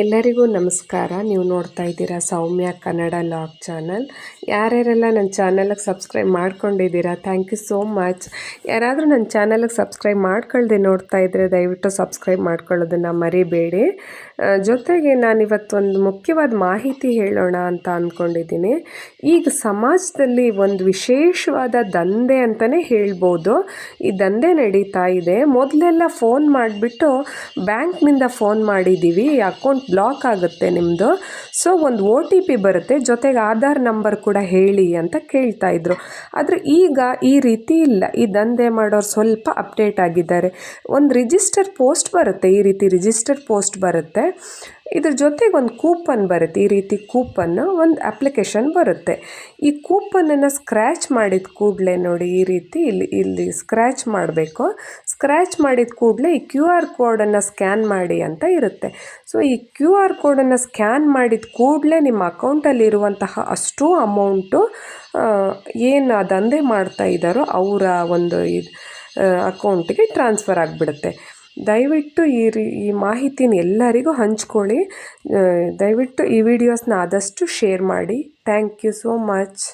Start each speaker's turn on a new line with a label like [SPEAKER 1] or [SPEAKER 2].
[SPEAKER 1] ಎಲ್ಲರಿಗೂ ನಮಸ್ಕಾರ. ನೀವು ನೋಡ್ತಾ ಇದ್ದೀರಾ ಸೌಮ್ಯ ಕನ್ನಡ ಲಾಗ್ ಚಾನಲ್. ಯಾರ್ಯಾರೆಲ್ಲ ನನ್ನ ಚಾನಲ್ಗೆ ಸಬ್ಸ್ಕ್ರೈಬ್ ಮಾಡ್ಕೊಂಡಿದ್ದೀರಾ ಥ್ಯಾಂಕ್ ಯು ಸೋ ಮಚ್ ಯಾರಾದರೂ ನನ್ನ ಚಾನಲ್ಗೆ ಸಬ್ಸ್ಕ್ರೈಬ್ ಮಾಡ್ಕೊಳ್ದೆ ನೋಡ್ತಾ ಇದ್ದರೆ ದಯವಿಟ್ಟು ಸಬ್ಸ್ಕ್ರೈಬ್ ಮಾಡ್ಕೊಳ್ಳೋದನ್ನು ಮರಿಬೇಡಿ. ಜೊತೆಗೆ ಜೊತೆಗೆ ನಾನಿವತ್ತೊಂದು ಮುಖ್ಯವಾದ ಮಾಹಿತಿ ಹೇಳೋಣ ಅಂತ ಅಂದ್ಕೊಂಡಿದ್ದೀನಿ ಈಗ ಸಮಾಜದಲ್ಲಿ ಒಂದು ವಿಶೇಷವಾದ ದಂಧೆ ಅಂತಲೇ ಹೇಳ್ಬೋದು. ಈ ದಂಧೆ ನಡೀತಾ ಇದೆ. ಮೊದಲೆಲ್ಲ ಫೋನ್ ಮಾಡಿಬಿಟ್ಟು ಬ್ಯಾಂಕ್ನಿಂದ ಫೋನ್ ಮಾಡಿದ್ದೀವಿ ಅಕೌಂಟ್ ಬ್ಲಾಕ್ ಆಗುತ್ತೆ ನಿಮ್ಮದು ಸೊ ಒಂದು ಓ ಟಿ ಪಿ ಬರುತ್ತೆ. ಜೊತೆಗೆ ಆಧಾರ್ ನಂಬರ್ ಕೂಡ ಹೇಳಿ ಅಂತ ಕೇಳ್ತಾ ಇದ್ರು. ಆದರೆ ಈಗ ಈ ರೀತಿ ಇಲ್ಲ. ಈ ದಂಧೆ ಮಾಡೋರು ಸ್ವಲ್ಪ ಅಪ್ಡೇಟ್ ಆಗಿದ್ದಾರೆ. ಒಂದು ರಿಜಿಸ್ಟರ್ ಪೋಸ್ಟ್ ಬರುತ್ತೆ. ಈ ರೀತಿ ರಿಜಿಸ್ಟರ್ ಪೋಸ್ಟ್ ಬರುತ್ತೆ. ಇದ್ರ ಜೊತೆಗೆ ಒಂದು ಕೂಪನ್ ಬರುತ್ತೆ. ಈ ರೀತಿ ಕೂಪನ್ ಒಂದು ಅಪ್ಲಿಕೇಶನ್ ಬರುತ್ತೆ. ಈ ಕೂಪನನ್ನು ಸ್ಕ್ರ್ಯಾಚ್ ಮಾಡಿದ ಕೂಡಲೇ ನೋಡಿ ಈ ರೀತಿ ಇಲ್ಲಿ ಇಲ್ಲಿ ಸ್ಕ್ರ್ಯಾಚ್ ಮಾಡಬೇಕು. ಸ್ಕ್ರ್ಯಾಚ್ ಮಾಡಿದ ಕೂಡಲೇ ಈ ಕ್ಯೂ ಆರ್ ಕೋಡನ್ನು ಸ್ಕ್ಯಾನ್ ಮಾಡಿ ಅಂತ ಇರುತ್ತೆ. ಸೊ ಈ ಕ್ಯೂ ಆರ್ ಕೋಡನ್ನು ಸ್ಕ್ಯಾನ್ ಮಾಡಿದ ಕೂಡಲೇ ನಿಮ್ಮ ಅಕೌಂಟಲ್ಲಿರುವಂತಹ ಅಷ್ಟು ಅಮೌಂಟು ಏನು ದಂಧೆ ಮಾಡ್ತಾ ಇದ್ದಾರೋ ಅವರ ಒಂದು ಇದು ಅಕೌಂಟಿಗೆ ಟ್ರಾನ್ಸ್ಫರ್ ಆಗಿಬಿಡುತ್ತೆ. ದಯವಿಟ್ಟು ಈ ರೀ, ಈ ಮಾಹಿತಿನ ಎಲ್ಲರಿಗೂ ಹಂಚ್ಕೊಳ್ಳಿ. ದಯವಿಟ್ಟು ಈ ವಿಡಿಯೋಸ್ನ ಆದಷ್ಟು ಶೇರ್ ಮಾಡಿ. Thank you so much